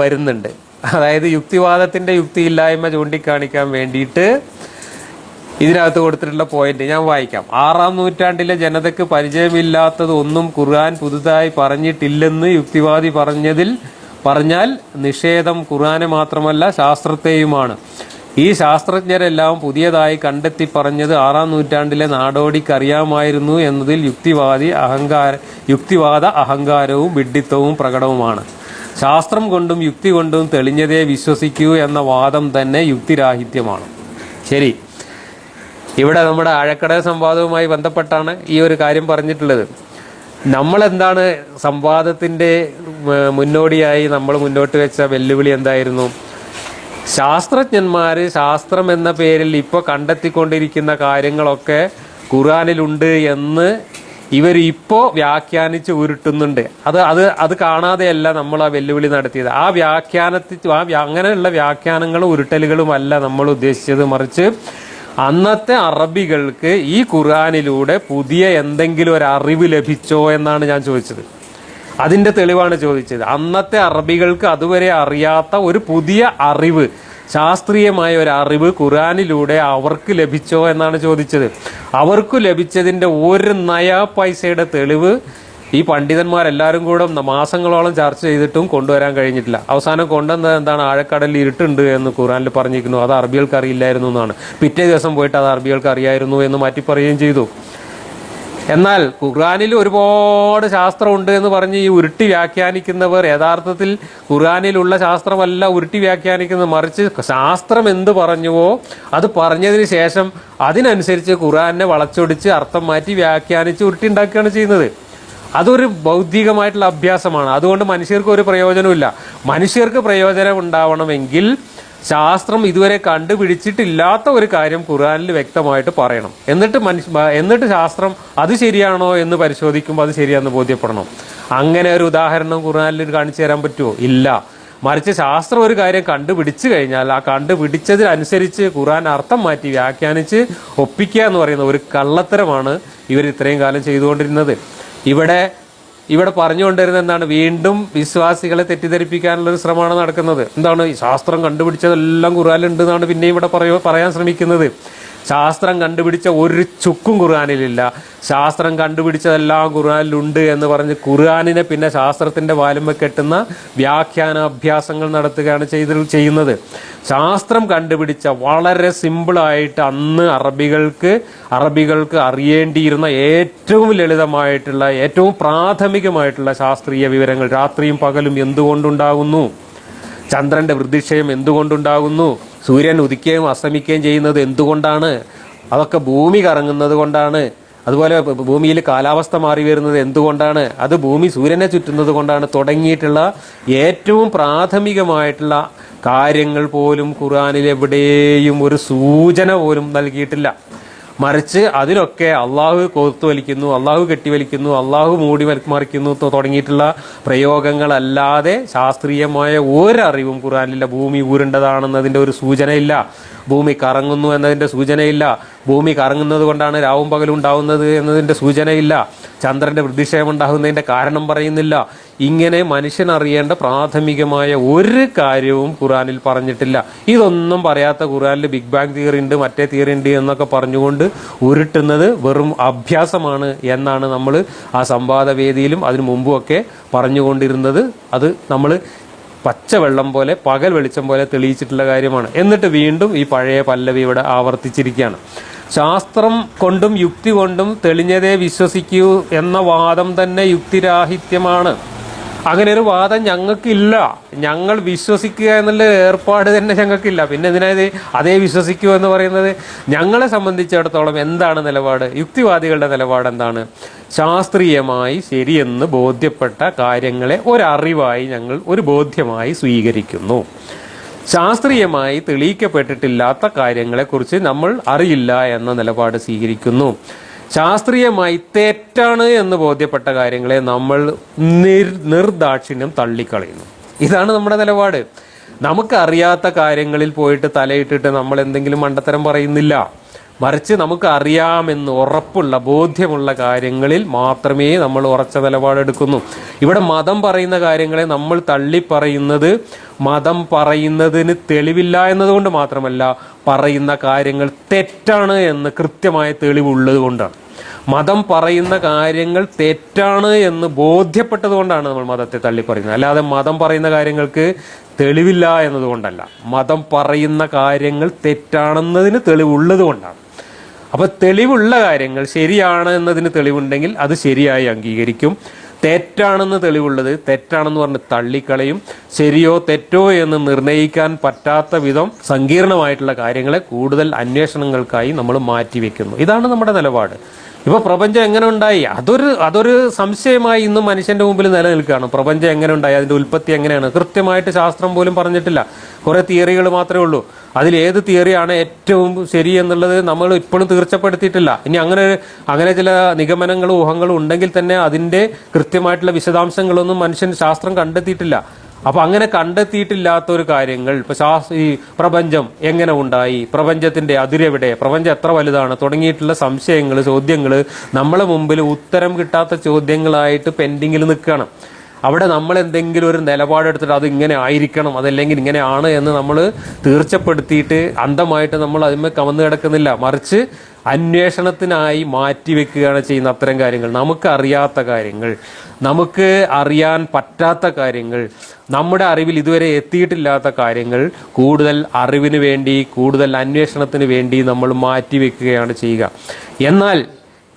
വരുന്നുണ്ട്. അതായത് യുക്തിവാദത്തിന്റെ യുക്തിയില്ലായ്മ ചൂണ്ടിക്കാണിക്കാൻ വേണ്ടിയിട്ട് ഇതിനകത്ത് കൊടുത്തിട്ടുള്ള പോയിന്റ് ഞാൻ വായിക്കാം. ആറാം നൂറ്റാണ്ടിലെ ജനതയ്ക്ക് പരിചയമില്ലാത്തത് ഒന്നും ഖുർആൻ പുതുതായി പറഞ്ഞിട്ടില്ലെന്ന് യുക്തിവാദി പറഞ്ഞതിൽ പറഞ്ഞാൽ നിഷേധം ഖുർആനെ മാത്രമല്ല ശാസ്ത്രത്തെയുമാണ്. ഈ ശാസ്ത്രജ്ഞരെല്ലാം പുതിയതായി കണ്ടെത്തി പറഞ്ഞത് ആറാം നൂറ്റാണ്ടിലെ നാടോടിക്ക് അറിയാമായിരുന്നു എന്നതിൽ യുക്തിവാദി അഹങ്കാര യുക്തിവാദ അഹങ്കാരവും വിഡ്ഢിത്തവും പ്രകടവുമാണ്. ശാസ്ത്രം കൊണ്ടും യുക്തി കൊണ്ടും തെളിഞ്ഞതേ വിശ്വസിക്കൂ എന്ന വാദം തന്നെ യുക്തിരാഹിത്യമാണ്. ശരി. ഇവിടെ നമ്മുടെ ആഴക്കട സംവാദവുമായി ബന്ധപ്പെട്ടാണ് ഈ ഒരു കാര്യം പറഞ്ഞിട്ടുള്ളത്. നമ്മളെന്താണ് സംവാദത്തിന്റെ മുന്നോടിയായി നമ്മൾ മുന്നോട്ട് വെച്ച വെല്ലുവിളി എന്തായിരുന്നു? ശാസ്ത്രജ്ഞന്മാർ ശാസ്ത്രം എന്ന പേരിൽ ഇപ്പോൾ കണ്ടെത്തിക്കൊണ്ടിരിക്കുന്ന കാര്യങ്ങളൊക്കെ ഖുറാനിലുണ്ട് എന്ന് ഇവർ ഇപ്പോൾ വ്യാഖ്യാനിച്ച് ഉരുട്ടുന്നുണ്ട്. അത് അത് അത് കാണാതെയല്ല നമ്മൾ ആ വെല്ലുവിളി നടത്തിയത്. ആ വ്യാഖ്യാനത്തിൽ ആ അങ്ങനെയുള്ള വ്യാഖ്യാനങ്ങളും ഉരുട്ടലുകളുമല്ല നമ്മൾ ഉദ്ദേശിച്ചത്. മറിച്ച് അന്നത്തെ അറബികൾക്ക് ഈ ഖുർആാനിലൂടെ പുതിയ എന്തെങ്കിലും ഒരു അറിവ് ലഭിച്ചോ എന്നാണ് ഞാൻ ചോദിച്ചത്. അതിന്റെ തെളിവാണ് ചോദിച്ചത്. അന്നത്തെ അറബികൾക്ക് അതുവരെ അറിയാത്ത ഒരു പുതിയ അറിവ് ശാസ്ത്രീയമായ ഒരു അറിവ് ഖുറാനിലൂടെ അവർക്ക് ലഭിച്ചോ എന്നാണ് ചോദിച്ചത്. അവർക്ക് ലഭിച്ചതിന്റെ ഒരു നയാ പൈസയുടെ തെളിവ് ഈ പണ്ഡിതന്മാരെല്ലാവരും കൂടെ മാസങ്ങളോളം ചർച്ച ചെയ്തിട്ടും കൊണ്ടുവരാൻ കഴിഞ്ഞിട്ടില്ല. അവസാനം കൊണ്ടുവന്നത് എന്താണ്? ആഴക്കടലിൽ ഇരുട്ടുണ്ട് എന്ന് ഖുറാനിൽ പറഞ്ഞിരിക്കുന്നു. അത് അറബികൾക്ക് അറിയില്ലായിരുന്നു എന്നാണ്. പിറ്റേ ദിവസം പോയിട്ട് അത് അറബികൾക്ക് അറിയായിരുന്നു എന്ന് മാറ്റി പറയുകയും ചെയ്തു. എന്നാൽ ഖുർആാനിൽ ഒരുപാട് ശാസ്ത്രമുണ്ട് എന്ന് പറഞ്ഞ് ഈ ഉരുട്ടി വ്യാഖ്യാനിക്കുന്നവർ യഥാർത്ഥത്തിൽ ഖുർആാനിലുള്ള ശാസ്ത്രമല്ല ഉരുട്ടി വ്യാഖ്യാനിക്കുന്നത്. മറിച്ച് ശാസ്ത്രം എന്ത് പറഞ്ഞുവോ അത് പറഞ്ഞതിന് ശേഷം അതിനനുസരിച്ച് ഖുർആാനെ വളച്ചൊടിച്ച് അർത്ഥം മാറ്റി വ്യാഖ്യാനിച്ച് ഉരുട്ടി ഉണ്ടാക്കുകയാണ് ചെയ്യുന്നത്. അതൊരു ബൗദ്ധികമായിട്ടുള്ള അഭ്യാസമാണ്. അതുകൊണ്ട് മനുഷ്യർക്ക് ഒരു പ്രയോജനമില്ല മനുഷ്യർക്ക് പ്രയോജനം ഉണ്ടാവണമെങ്കിൽ ശാസ്ത്രം ഇതുവരെ കണ്ടുപിടിച്ചിട്ടില്ലാത്ത ഒരു കാര്യം ഖുർആനിൽ വ്യക്തമായിട്ട് പറയണം. എന്നിട്ട് മനുഷ്യ എന്നിട്ട് ശാസ്ത്രം അത് ശരിയാണോ എന്ന് പരിശോധിക്കുമ്പോൾ അത് ശരിയാണെന്ന് ബോധ്യപ്പെടണം. അങ്ങനെ ഒരു ഉദാഹരണം ഖുർആനിൽ കാണിച്ചു തരാൻ പറ്റുമോ ഇല്ല. മറിച്ച് ശാസ്ത്രം ഒരു കാര്യം കണ്ടുപിടിച്ചു കഴിഞ്ഞാൽ ആ കണ്ടുപിടിച്ചതിനനുസരിച്ച് ഖുർആൻ അർത്ഥം മാറ്റി വ്യാഖ്യാനിച്ച് ഒപ്പിക്കുക എന്ന് പറയുന്ന ഒരു കള്ളത്തരമാണ് ഇവർ ഇത്രയും കാലം ചെയ്തുകൊണ്ടിരുന്നത്. ഇവിടെ ഇവിടെ പറഞ്ഞുകൊണ്ടിരുന്ന എന്താണ്? വീണ്ടും വിശ്വാസികളെ തെറ്റിദ്ധരിപ്പിക്കാനുള്ള ഒരു ശ്രമമാണ് നടക്കുന്നത്. എന്താണ്? ഈ ശാസ്ത്രം കണ്ടുപിടിച്ചതെല്ലാം കുറാലുണ്ട് എന്നാണ് പിന്നെ ഇവിടെ പറയോ പറയാൻ ശ്രമിക്കുന്നത്. ശാസ്ത്രം കണ്ടുപിടിച്ച ഒരു ചുക്കും ഖുർആാനിലില്ല. ശാസ്ത്രം കണ്ടുപിടിച്ചതെല്ലാം ഖുർആാനിലുണ്ട് എന്ന് പറഞ്ഞ് ഖുർആാനിനെ പിന്നെ ശാസ്ത്രത്തിന്റെ വാലുമ്പ കെട്ടുന്ന വ്യാഖ്യാന അഭ്യാസങ്ങൾ നടത്തുകയാണ് ചെയ്ത് ചെയ്യുന്നത്. ശാസ്ത്രം കണ്ടുപിടിച്ച വളരെ സിമ്പിളായിട്ട് അന്ന് അറബികൾക്ക് അറബികൾക്ക് അറിയേണ്ടിയിരുന്ന ഏറ്റവും ലളിതമായിട്ടുള്ള ഏറ്റവും പ്രാഥമികമായിട്ടുള്ള ശാസ്ത്രീയ വിവരങ്ങൾ രാത്രിയും പകലും എന്തുകൊണ്ടുണ്ടാകുന്നു ചന്ദ്രന്റെ വൃദ്ധിക്ഷയം എന്തുകൊണ്ടുണ്ടാകുന്നു? സൂര്യൻ ഉദിക്കുകയും അസ്തമിക്കുകയും ചെയ്യുന്നത് എന്തുകൊണ്ടാണ്? അതൊക്കെ ഭൂമി കറങ്ങുന്നത് കൊണ്ടാണ്. അതുപോലെ ഭൂമിയിൽ കാലാവസ്ഥ മാറി വരുന്നത് എന്തുകൊണ്ടാണ്? അത് ഭൂമി സൂര്യനെ ചുറ്റുന്നത് കൊണ്ടാണ്. തുടങ്ങിയിട്ടുള്ള ഏറ്റവും പ്രാഥമികമായിട്ടുള്ള കാര്യങ്ങൾ പോലും ഖുർആനിൽ എവിടെയും ഒരു സൂചന പോലും നൽകിയിട്ടില്ല. മറിച്ച് അതിലൊക്കെ അള്ളാഹു കോർത്തു വലിക്കുന്നു അള്ളാഹു കെട്ടിവലിക്കുന്നു അള്ളാഹു മൂടി മറിക്കുന്നു തുടങ്ങിയിട്ടുള്ള പ്രയോഗങ്ങളല്ലാതെ ശാസ്ത്രീയമായ ഒരറിവും ഖുറാനില്ല ഭൂമി ഊരേണ്ടതാണെന്നതിന്റെ ഒരു സൂചനയില്ല. ഭൂമി കറങ്ങുന്നു എന്നതിന്റെ സൂചനയില്ല. ഭൂമി കറങ്ങുന്നത് കൊണ്ടാണ് രാവും പകലും ഉണ്ടാവുന്നത് എന്നതിന്റെ സൂചനയില്ല. ചന്ദ്രന്റെ വൃദ്ധിക്ഷയം ഉണ്ടാകുന്നതിന്റെ കാരണം പറയുന്നില്ല. ഇങ്ങനെ മനുഷ്യൻ അറിയേണ്ട പ്രാഥമികമായ ഒരു കാര്യവും ഖുറാനിൽ പറഞ്ഞിട്ടില്ല. ഇതൊന്നും പറയാത്ത ഖുറാനിൽ ബിഗ് ബാങ് തിയറി ഉണ്ട് മറ്റേ തിയറി ഉണ്ട് എന്നൊക്കെ പറഞ്ഞുകൊണ്ട് ഉരുട്ടുന്നത് വെറും അഭ്യാസമാണ് എന്നാണ് നമ്മൾ ആ സംവാദവേദിയിലും അതിനു മുമ്പുമൊക്കെ പറഞ്ഞുകൊണ്ടിരുന്നത്. അത് നമ്മൾ പച്ചവെള്ളം പോലെ പകൽ വെളിച്ചം പോലെ തെളിയിച്ചിട്ടുള്ള കാര്യമാണ്. എന്നിട്ട് വീണ്ടും ഈ പഴയ പല്ലവി ഇവിടെ ആവർത്തിച്ചിരിക്കുകയാണ്. ശാസ്ത്രം കൊണ്ടും യുക്തി കൊണ്ടും തെളിഞ്ഞതേ വിശ്വസിക്കൂ എന്ന വാദം തന്നെ യുക്തിരാഹിത്യമാണ്. അങ്ങനെ ഒരു വാദം ഞങ്ങൾക്കില്ല. ഞങ്ങൾ വിശ്വസിക്കുക എന്നുള്ള ഏർപ്പാട് തന്നെ ഞങ്ങൾക്കില്ല. പിന്നെ എന്തിനായത്? അതേ വിശ്വസിക്കൂ എന്ന് പറയുന്നത് ഞങ്ങളെ സംബന്ധിച്ചിടത്തോളം എന്താണ് നിലപാട്? യുക്തിവാദികളുടെ നിലപാട് എന്താണ്? ശാസ്ത്രീയമായി ശരിയെന്ന് ബോധ്യപ്പെട്ട കാര്യങ്ങളെ ഒരറിവായി ഞങ്ങൾ ഒരു ബോധ്യമായി സ്വീകരിക്കുന്നു. ശാസ്ത്രീയമായി തെളിയിക്കപ്പെട്ടിട്ടില്ലാത്ത കാര്യങ്ങളെക്കുറിച്ച് നമ്മൾ അറിയില്ല എന്ന നിലപാട് സ്വീകരിക്കുന്നു. ശാസ്ത്രീയമായി തെറ്റാണ് എന്ന് ബോധ്യപ്പെട്ട കാര്യങ്ങളെ നമ്മൾ നിർ നിർദാക്ഷിണ്യം തള്ളിക്കളയുന്നു. ഇതാണ് നമ്മുടെ നിലപാട്. നമുക്കറിയാത്ത കാര്യങ്ങളിൽ പോയിട്ട് തലയിട്ടിട്ട് നമ്മൾ എന്തെങ്കിലും മണ്ടത്തരം പറയുന്നില്ല. മറിച്ച് നമുക്ക് അറിയാമെന്ന് ഉറപ്പുള്ള ബോധ്യമുള്ള കാര്യങ്ങളിൽ മാത്രമേ നമ്മൾ ഉറച്ച നിലപാടെടുക്കുന്നു. ഇവിടെ മതം പറയുന്ന കാര്യങ്ങളെ നമ്മൾ തള്ളി പറയുന്നത് മതം പറയുന്നതിന് തെളിവില്ല എന്നതുകൊണ്ട് മാത്രമല്ല പറയുന്ന കാര്യങ്ങൾ തെറ്റാണ് എന്ന് കൃത്യമായ തെളിവുള്ളത് കൊണ്ടാണ്. മതം പറയുന്ന കാര്യങ്ങൾ തെറ്റാണ് എന്ന് ബോധ്യപ്പെട്ടത് കൊണ്ടാണ് നമ്മൾ മതത്തെ തള്ളി പറയുന്നത് അല്ലാതെ മതം പറയുന്ന കാര്യങ്ങൾക്ക് തെളിവില്ല എന്നതുകൊണ്ടല്ല. മതം പറയുന്ന കാര്യങ്ങൾ തെറ്റാണെന്നതിന് തെളിവുള്ളത് കൊണ്ടാണ്. അപ്പോൾ തെളിവുള്ള കാര്യങ്ങൾ ശരിയാണ് എന്നതിന് തെളിവുണ്ടെങ്കിൽ അത് ശരിയായി അംഗീകരിക്കും. തെറ്റാണെന്ന് തെളിവുള്ളത് തെറ്റാണെന്ന് പറഞ്ഞ് തള്ളിക്കളയും. ശരിയോ തെറ്റോ എന്ന് നിർണയിക്കാൻ പറ്റാത്ത വിധം സങ്കീർണമായിട്ടുള്ള കാര്യങ്ങളെ കൂടുതൽ അന്വേഷണങ്ങൾക്കായി നമ്മൾ മാറ്റിവെക്കുന്നു. ഇതാണ് നമ്മുടെ നിലപാട്. ഇപ്പൊ പ്രപഞ്ചം എങ്ങനെ ഉണ്ടായി? അതൊരു അതൊരു സംശയമായി ഇന്നും മനുഷ്യന്റെ മുമ്പിൽ നിലനിൽക്കുകയാണ്. പ്രപഞ്ചം എങ്ങനെ ഉണ്ടായി? അതിന്റെ ഉൽപ്പത്തി എങ്ങനെയാണ്? കൃത്യമായിട്ട് ശാസ്ത്രം പോലും പറഞ്ഞിട്ടില്ല. കുറെ തിയറികൾ മാത്രമേ ഉള്ളൂ. അതിൽ ഏത് തിയറിയാണ് ഏറ്റവും ശരി എന്നുള്ളത് നമ്മൾ ഇപ്പോഴും തീർച്ചപ്പെടുത്തിയിട്ടില്ല. ഇനി അങ്ങനെ അങ്ങനെ ചില നിഗമനങ്ങളും ഊഹങ്ങളും ഉണ്ടെങ്കിൽ തന്നെ അതിന്റെ കൃത്യമായിട്ടുള്ള വിശദാംശങ്ങളൊന്നും മനുഷ്യൻ ശാസ്ത്രം കണ്ടെത്തിയിട്ടില്ല. അപ്പൊ അങ്ങനെ കണ്ടെത്തിയിട്ടില്ലാത്ത ഒരു കാര്യങ്ങൾ ഇപ്പൊ ശാസ് ഈ പ്രപഞ്ചം എങ്ങനെ ഉണ്ടായി? പ്രപഞ്ചത്തിന്റെ അതിരെവിടെ പ്രപഞ്ചം എത്ര വലുതാണ്? തുടങ്ങിയിട്ടുള്ള സംശയങ്ങൾ ചോദ്യങ്ങൾ നമ്മളെ മുമ്പിൽ ഉത്തരം കിട്ടാത്ത ചോദ്യങ്ങളായിട്ട് പെൻഡിങ്ങിൽ നിൽക്കണം. അവിടെ നമ്മൾ എന്തെങ്കിലും ഒരു നിലപാടെടുത്തിട്ട് അത് ഇങ്ങനെ ആയിരിക്കണം അതല്ലെങ്കിൽ ഇങ്ങനെ ആണ് എന്ന് നമ്മൾ തീർച്ചപ്പെടുത്തിയിട്ട് അന്ധമായിട്ട് നമ്മൾ അതിന്മേൽ കമന്ന് കിടക്കുന്നില്ല. മറിച്ച് അന്വേഷണത്തിനായി മാറ്റിവെക്കുകയാണ് ചെയ്യുന്ന അത്തരം കാര്യങ്ങൾ. നമുക്ക് അറിയാത്ത കാര്യങ്ങൾ നമുക്ക് അറിയാൻ പറ്റാത്ത കാര്യങ്ങൾ നമ്മുടെ അറിവിൽ ഇതുവരെ എത്തിയിട്ടില്ലാത്ത കാര്യങ്ങൾ കൂടുതൽ അറിവിന് വേണ്ടി കൂടുതൽ അന്വേഷണത്തിന് വേണ്ടി നമ്മൾ മാറ്റിവെക്കുകയാണ് ചെയ്യുക. എന്നാൽ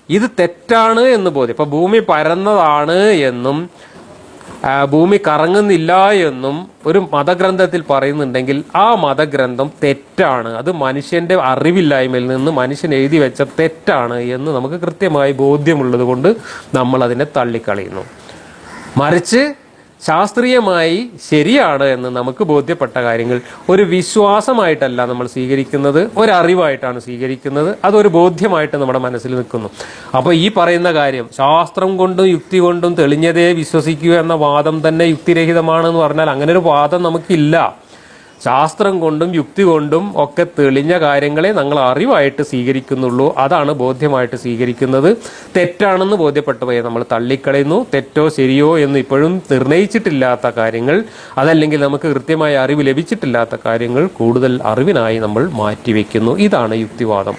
ഇത് തെറ്റാണ് എന്ന് ബോധ്യം. ഇപ്പൊ ഭൂമി പരന്നതാണ് എന്നും ഭൂമി കറങ്ങുന്നില്ല എന്നും ഒരു മതഗ്രന്ഥത്തിൽ പറയുന്നുണ്ടെങ്കിൽ ആ മതഗ്രന്ഥം തെറ്റാണ്. അത് മനുഷ്യന്റെ അറിവില്ലായ്മയിൽ നിന്ന് മനുഷ്യൻ എഴുതി വെച്ച തെറ്റാണ് എന്ന് നമുക്ക് കൃത്യമായി ബോധ്യമുള്ളത് കൊണ്ട് നമ്മൾ അതിനെ തള്ളിക്കളയുന്നു. മറിച്ച് ശാസ്ത്രീയമായി ശരിയാണ് എന്ന് നമുക്ക് ബോധ്യപ്പെട്ട കാര്യങ്ങൾ. ഒരു വിശ്വാസമായിട്ടല്ല നമ്മൾ സ്വീകരിക്കുന്നത്. ഒരറിവായിട്ടാണ് സ്വീകരിക്കുന്നത്. അതൊരു ബോധ്യമായിട്ട് നമ്മുടെ മനസ്സിൽ നിൽക്കുന്നു. അപ്പോൾ ഈ പറയുന്ന കാര്യം ശാസ്ത്രം കൊണ്ടും യുക്തി കൊണ്ടും തെളിഞ്ഞതേ വിശ്വസിക്കൂ എന്ന വാദം തന്നെ യുക്തിരഹിതമാണെന്ന് പറഞ്ഞാൽ അങ്ങനെ ഒരു വാദം നമുക്കില്ല. ശാസ്ത്രം കൊണ്ടും യുക്തി കൊണ്ടും ഒക്കെ തെളിഞ്ഞ കാര്യങ്ങളെ നമ്മൾ അറിവായിട്ട് സ്വീകരിക്കുന്നുള്ളൂ. അതാണ് ബോധ്യമായിട്ട് സ്വീകരിക്കുന്നത്. തെറ്റാണെന്ന് ബോധ്യപ്പെട്ടവയെ നമ്മൾ തള്ളിക്കളയുന്നു. തെറ്റോ ശരിയോ എന്ന് ഇപ്പോഴും നിർണയിച്ചിട്ടില്ലാത്ത കാര്യങ്ങൾ അതല്ലെങ്കിൽ നമുക്ക് കൃത്യമായ അറിവ് ലഭിച്ചിട്ടില്ലാത്ത കാര്യങ്ങൾ കൂടുതൽ അറിവിനായി നമ്മൾ മാറ്റിവെക്കുന്നു. ഇതാണ് യുക്തിവാദം.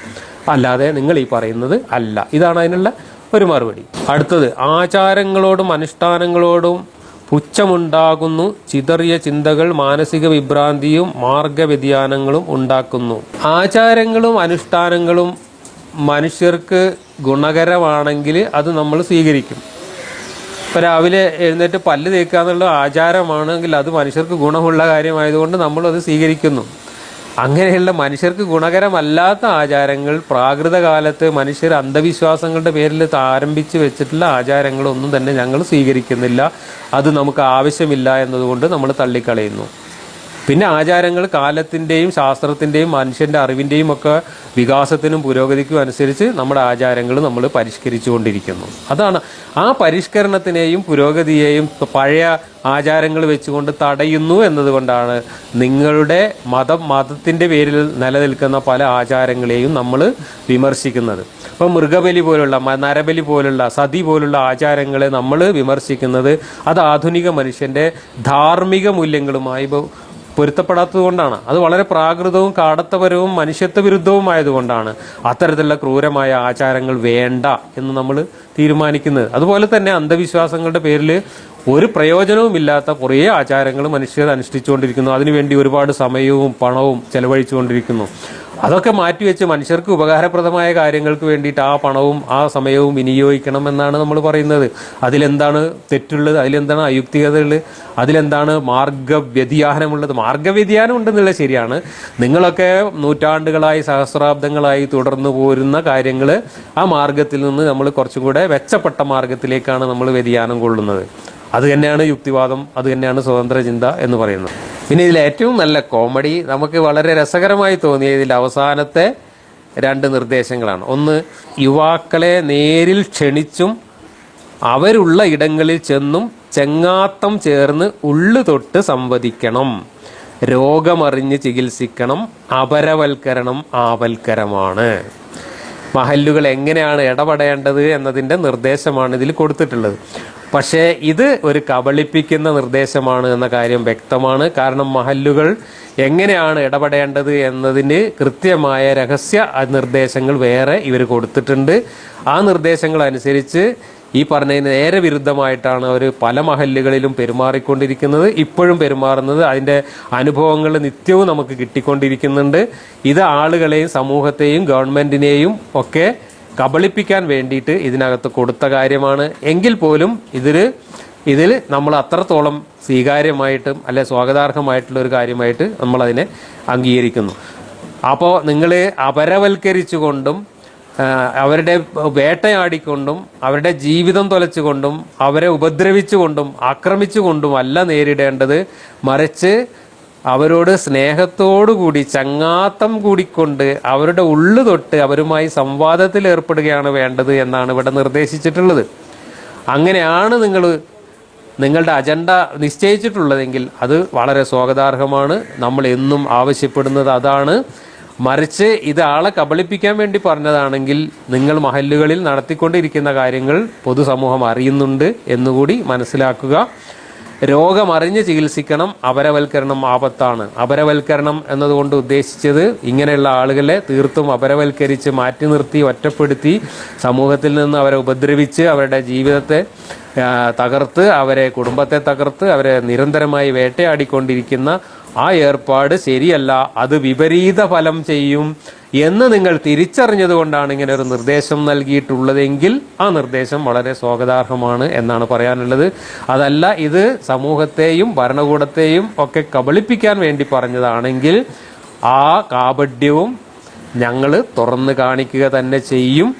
അല്ലാതെ നിങ്ങൾ ഈ പറയുന്നത് അല്ല. ഇതാണ് അതിനുള്ള ഒരു മറുപടി. അടുത്തത് ആചാരങ്ങളോടും അനുഷ്ഠാനങ്ങളോടും പുച്ഛമുണ്ടാകുന്നു ചിതറിയ ചിന്തകൾ മാനസിക വിഭ്രാന്തിയും മാർഗവ്യതിയാനങ്ങളും ഉണ്ടാക്കുന്നു. ആചാരങ്ങളും അനുഷ്ഠാനങ്ങളും മനുഷ്യർക്ക് ഗുണകരമാണെങ്കിൽ അത് നമ്മൾ സ്വീകരിക്കും. ഇപ്പം രാവിലെ എഴുന്നേറ്റ് പല്ല് തേക്കുക എന്നുള്ള ആചാരമാണെങ്കിൽ അത് മനുഷ്യർക്ക് ഗുണമുള്ള കാര്യമായതുകൊണ്ട് നമ്മളത് സ്വീകരിക്കുന്നു. അങ്ങനെയുള്ള മനുഷ്യർക്ക് ഗുണകരമല്ലാത്ത ആചാരങ്ങൾ പ്രാകൃത കാലത്ത് മനുഷ്യർ അന്ധവിശ്വാസങ്ങളുടെ പേരിൽ ആരംഭിച്ച് വെച്ചിട്ടുള്ള ആചാരങ്ങളൊന്നും തന്നെ ഞങ്ങൾ സ്വീകരിക്കുന്നില്ല. അത് നമുക്ക് ആവശ്യമില്ല എന്നതുകൊണ്ട് നമ്മൾ തള്ളിക്കളയുന്നു. പിന്നെ ആചാരങ്ങൾ കാലത്തിന്റെയും ശാസ്ത്രത്തിന്റെയും മനുഷ്യന്റെ അറിവിന്റെയും ഒക്കെ വികാസത്തിനും പുരോഗതിക്കും അനുസരിച്ച് നമ്മുടെ ആചാരങ്ങൾ നമ്മൾ പരിഷ്കരിച്ചുകൊണ്ടിരിക്കുന്നു. അതാണ് ആ പരിഷ്കരണത്തിനെയും പുരോഗതിയെയും പഴയ ആചാരങ്ങൾ വെച്ചുകൊണ്ട് തടയുന്നു എന്നതുകൊണ്ടാണ് നിങ്ങളുടെ മതം മതത്തിന്റെ പേരിൽ നിലനിൽക്കുന്ന പല ആചാരങ്ങളെയും നമ്മൾ വിമർശിക്കുന്നത്. ഇപ്പോൾ മൃഗബലി പോലുള്ള നരബലി പോലുള്ള സതി പോലുള്ള ആചാരങ്ങളെ നമ്മൾ വിമർശിക്കുന്നത് അത് ആധുനിക മനുഷ്യന്റെ ധാർമ്മിക മൂല്യങ്ങളുമായി പൊരുത്തപ്പെടാത്തത് കൊണ്ടാണ്. അത് വളരെ പ്രാകൃതവും കാടത്തപരവും മനുഷ്യത്വ വിരുദ്ധവുമായതുകൊണ്ടാണ് അത്തരത്തിലുള്ള ക്രൂരമായ ആചാരങ്ങൾ വേണ്ട എന്ന് നമ്മൾ തീരുമാനിക്കുന്നത്. അതുപോലെ തന്നെ അന്ധവിശ്വാസങ്ങളുടെ പേരിൽ ഒരു പ്രയോജനവുമില്ലാത്ത കുറേ ആചാരങ്ങൾ മനുഷ്യർ അനുഷ്ഠിച്ചുകൊണ്ടിരിക്കുന്നു. അതിനുവേണ്ടി ഒരുപാട് സമയവും പണവും ചെലവഴിച്ചുകൊണ്ടിരിക്കുന്നു. അതൊക്കെ മാറ്റിവെച്ച് മനുഷ്യർക്ക് ഉപകാരപ്രദമായ കാര്യങ്ങൾക്ക് വേണ്ടിയിട്ട് ആ പണവും ആ സമയവും വിനിയോഗിക്കണം എന്നാണ് നമ്മൾ പറയുന്നത്. അതിലെന്താണ് തെറ്റുള്ളത്? അതിലെന്താണ് അയുക്തികതയുള്ളത്? അതിലെന്താണ് മാർഗവ്യതിയാനമുള്ളത്? മാർഗവ്യതിയാനം ഉണ്ടെന്നുള്ളത് ശരിയാണ്. നിങ്ങളൊക്കെ നൂറ്റാണ്ടുകളായി സഹസ്രാബ്ദങ്ങളായി തുടർന്നു പോരുന്ന കാര്യങ്ങൾ ആ മാർഗത്തിൽ നിന്ന് നമ്മൾ കുറച്ചും കൂടെ മെച്ചപ്പെട്ട മാർഗത്തിലേക്കാണ് നമ്മൾ വ്യതിയാനം കൊള്ളുന്നത്. അത് തന്നെയാണ് യുക്തിവാദം അത് തന്നെയാണ് സ്വതന്ത്ര ചിന്ത എന്ന് പറയുന്നത്. പിന്നെ ഇതിൽ ഏറ്റവും നല്ല കോമഡി നമുക്ക് വളരെ രസകരമായി തോന്നിയ ഇതിൽ അവസാനത്തെ രണ്ട് നിർദ്ദേശങ്ങളാണ്. ഒന്ന് യുവാക്കളെ നേരിൽ ക്ഷണിച്ചും അവരുള്ള ഇടങ്ങളിൽ ചെന്നും ചെങ്ങാത്തം ചേർന്ന് ഉള്ളു തൊട്ട് സംവദിക്കണം. രോഗമറിഞ്ഞ് ചികിത്സിക്കണം. അപരവൽക്കരണം ആവൽക്കരമാണ്. മഹല്ലുകൾ എങ്ങനെയാണ് ഇടപെടേണ്ടത് എന്നതിന്റെ നിർദ്ദേശമാണ് ഇതിൽ കൊടുത്തിട്ടുള്ളത്. പക്ഷേ ഇത് ഒരു കബളിപ്പിക്കുന്ന നിർദ്ദേശമാണ് എന്ന കാര്യം വ്യക്തമാണ്. കാരണം മഹല്ലുകൾ എങ്ങനെയാണ് ഇടപെടേണ്ടത് എന്നതിന് കൃത്യമായ രഹസ്യ നിർദ്ദേശങ്ങൾ വേറെ ഇവർ കൊടുത്തിട്ടുണ്ട്. ആ നിർദ്ദേശങ്ങൾ അനുസരിച്ച് ഈ പറഞ്ഞതിന് നേരെ വിരുദ്ധമായിട്ടാണ് അവർ പല മഹല്ലുകളിലും പെരുമാറിക്കൊണ്ടിരിക്കുന്നത്. ഇപ്പോഴും പെരുമാറുന്നത് അതിന്റെ അനുഭവങ്ങൾ നിത്യവും നമുക്ക് കിട്ടിക്കൊണ്ടിരിക്കുന്നുണ്ട്. ഇത് ആളുകളെയും സമൂഹത്തെയും ഗവൺമെന്റിനെയും ഒക്കെ കബളിപ്പിക്കാൻ വേണ്ടിയിട്ട് ഇതിനകത്ത് കൊടുത്ത കാര്യമാണ്. എങ്കിൽ പോലും ഇതിൽ ഇതിൽ നമ്മൾ അത്രത്തോളം സ്വീകാര്യമായിട്ടും അല്ലെ സ്വാഗതാർഹമായിട്ടുള്ള ഒരു കാര്യമായിട്ട് നമ്മളതിനെ അംഗീകരിക്കുന്നു. അപ്പോൾ നിങ്ങൾ അപരവൽക്കരിച്ചുകൊണ്ടും അവരുടെ വേട്ടയാടിക്കൊണ്ടും അവരുടെ ജീവിതം തൊലച്ചുകൊണ്ടും അവരെ ഉപദ്രവിച്ചുകൊണ്ടും ആക്രമിച്ചുകൊണ്ടും അല്ല നേരിടേണ്ടത്. മറിച്ച് അവരോട് സ്നേഹത്തോടുകൂടി ചങ്ങാത്തം കൂടിക്കൊണ്ട് അവരുടെ ഉള്ളു തൊട്ട് അവരുമായി സംവാദത്തിൽ ഏർപ്പെടുകയാണ് വേണ്ടത് എന്നാണ് ഇവിടെ നിർദ്ദേശിച്ചിട്ടുള്ളത്. അങ്ങനെയാണ് നിങ്ങൾ നിങ്ങളുടെ അജണ്ട നിശ്ചയിച്ചിട്ടുള്ളതെങ്കിൽ അത് വളരെ സ്വാഗതാർഹമാണ്. നമ്മൾ എന്നും ആവശ്യപ്പെടുന്നത് അതാണ്. മറിച്ച് ഇത് ആളെ കബളിപ്പിക്കാൻ വേണ്ടി പറഞ്ഞതാണെങ്കിൽ നിങ്ങൾ മഹല്ലുകളിൽ നടത്തിക്കൊണ്ടിരിക്കുന്ന കാര്യങ്ങൾ പൊതുസമൂഹം അറിയുന്നുണ്ട് എന്നുകൂടി മനസ്സിലാക്കുക. രോഗമറിഞ്ഞ് ചികിത്സിക്കണം അപരവൽക്കരണം ആപത്താണ്. അപരവൽക്കരണം എന്നതുകൊണ്ട് ഉദ്ദേശിച്ചത് ഇങ്ങനെയുള്ള ആളുകളെ തീർത്തും അപരവൽക്കരിച്ച് മാറ്റി നിർത്തി ഒറ്റപ്പെടുത്തി സമൂഹത്തിൽ നിന്ന് അവരെ ഉപദ്രവിച്ച് അവരുടെ ജീവിതത്തെ തകർത്ത് അവരെ കുടുംബത്തെ തകർത്ത് അവരെ നിരന്തരമായി വേട്ടയാടിക്കൊണ്ടിരിക്കുന്ന ആ ഏർപ്പാട് ശരിയല്ല അത് വിപരീത ഫലം ചെയ്യും എന്ന് നിങ്ങൾ തിരിച്ചറിഞ്ഞതുകൊണ്ടാണ് ഇങ്ങനെ ഒരു നിർദ്ദേശം നൽകിയിട്ടുള്ളതെങ്കിൽ ആ നിർദ്ദേശം വളരെ സ്വാഗതാർഹമാണ് എന്നാണ് പറയാനുള്ളത്. അതല്ല ഇത് സമൂഹത്തെയും ഭരണകൂടത്തെയും ഒക്കെ കബളിപ്പിക്കാൻ വേണ്ടി പറഞ്ഞതാണെങ്കിൽ ആ കാപഡ്യവും ഞങ്ങൾ തുറന്നു കാണിക്കുക തന്നെ ചെയ്യും.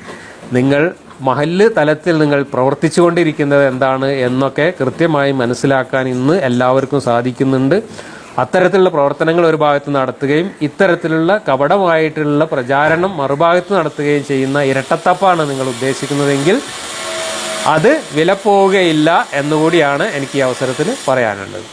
നിങ്ങൾ മഹല്ല് തലത്തിൽ നിങ്ങൾ പ്രവർത്തിച്ചു കൊണ്ടിരിക്കുന്നത് എന്താണ് എന്നൊക്കെ കൃത്യമായി മനസ്സിലാക്കാൻ ഇന്ന് എല്ലാവർക്കും സാധിക്കുന്നുണ്ട്. അത്തരത്തിലുള്ള പ്രവർത്തനങ്ങൾ ഒരു ഭാഗത്ത് നടത്തുകയും ഇത്തരത്തിലുള്ള കപടമായിട്ടുള്ള പ്രചാരണം മറുഭാഗത്ത് നടത്തുകയും ചെയ്യുന്ന ഇരട്ടത്തപ്പാണ് നിങ്ങൾ ഉദ്ദേശിക്കുന്നതെങ്കിൽ അത് വിലപ്പോവുകയില്ല എന്നുകൂടിയാണ് എനിക്ക് ഈ അവസരത്തിൽ പറയാനുള്ളത്.